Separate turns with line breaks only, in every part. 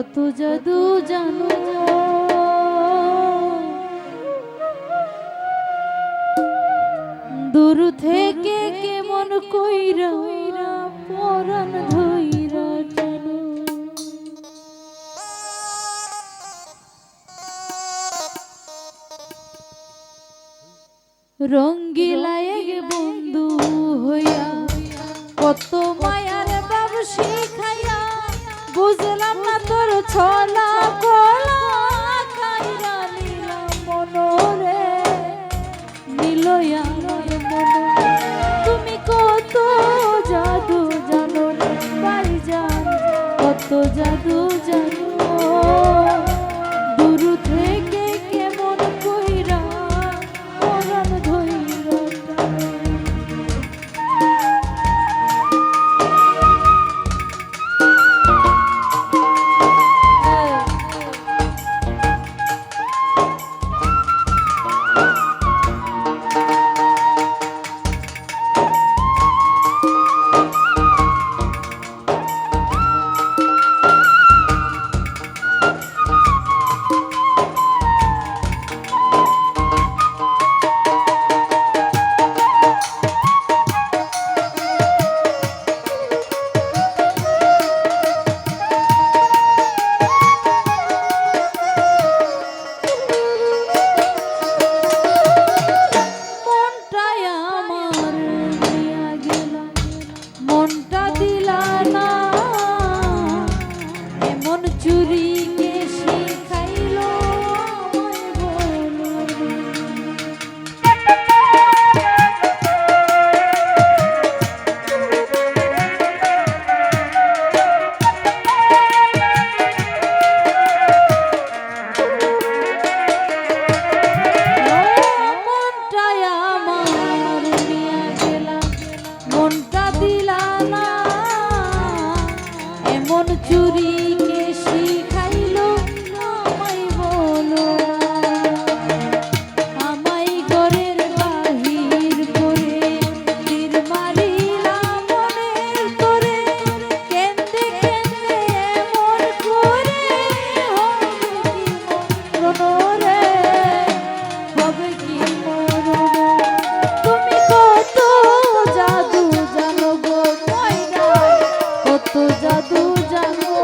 কত জাদু জানো দূর থেকে কেমন কইরা, পরাণ ধইরা টানো রঙ্গিলা এক বন্ধু হইয়া কত মায়ার ছলা কলা কাইরা নিলাম মনরে। নিলয়া তুমি কত জাদু জানো পাই ভাইজান কত জাদু জানো চুরি জাগো।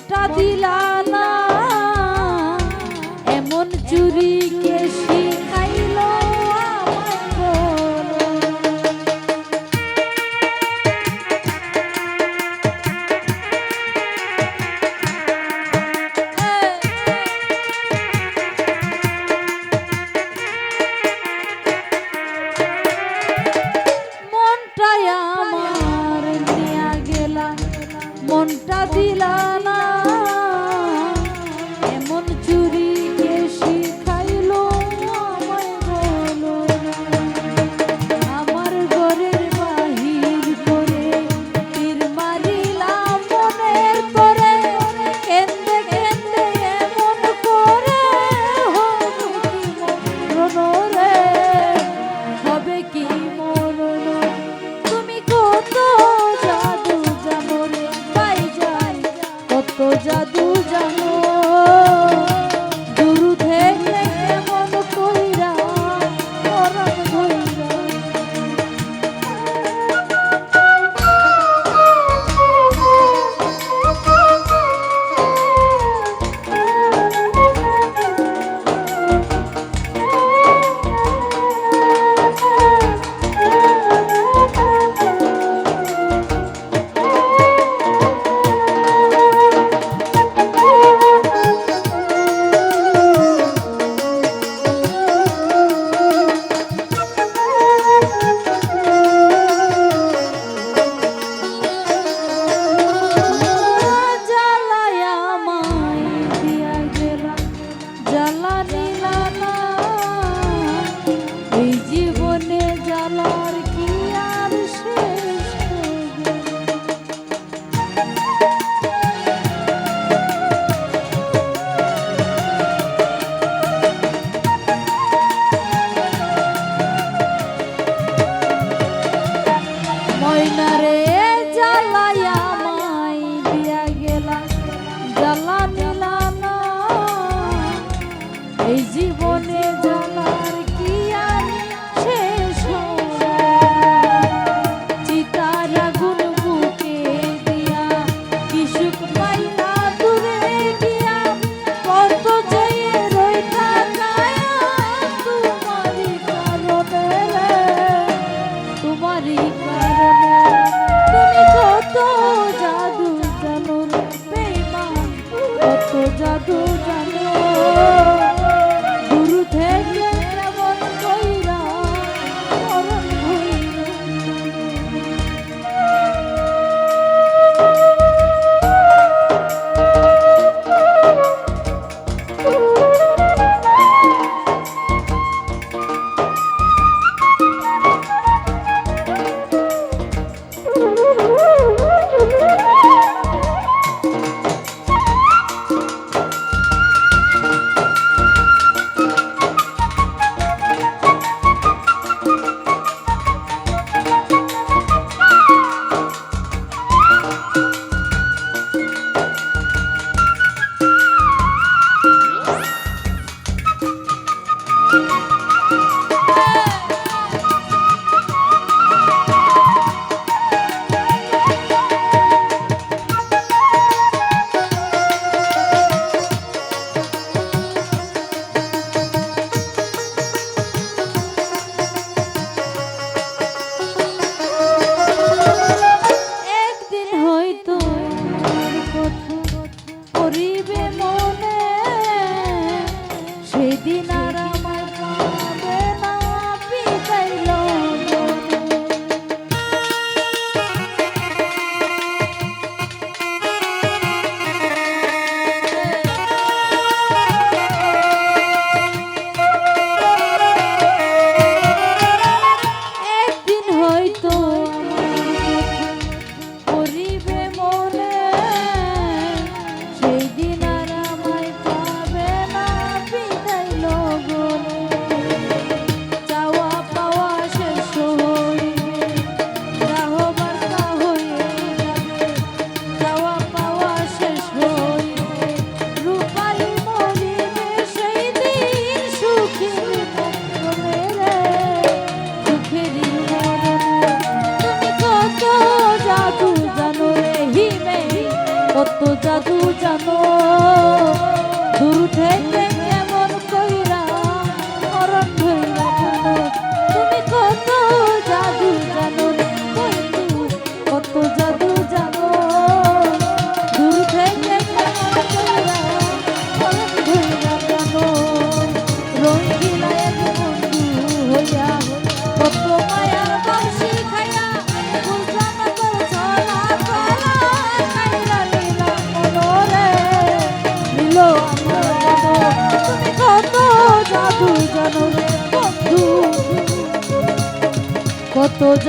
মনটা দিলা Lord.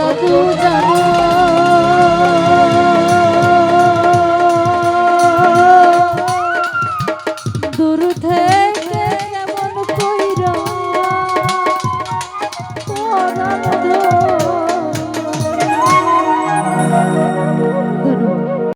কত জাদু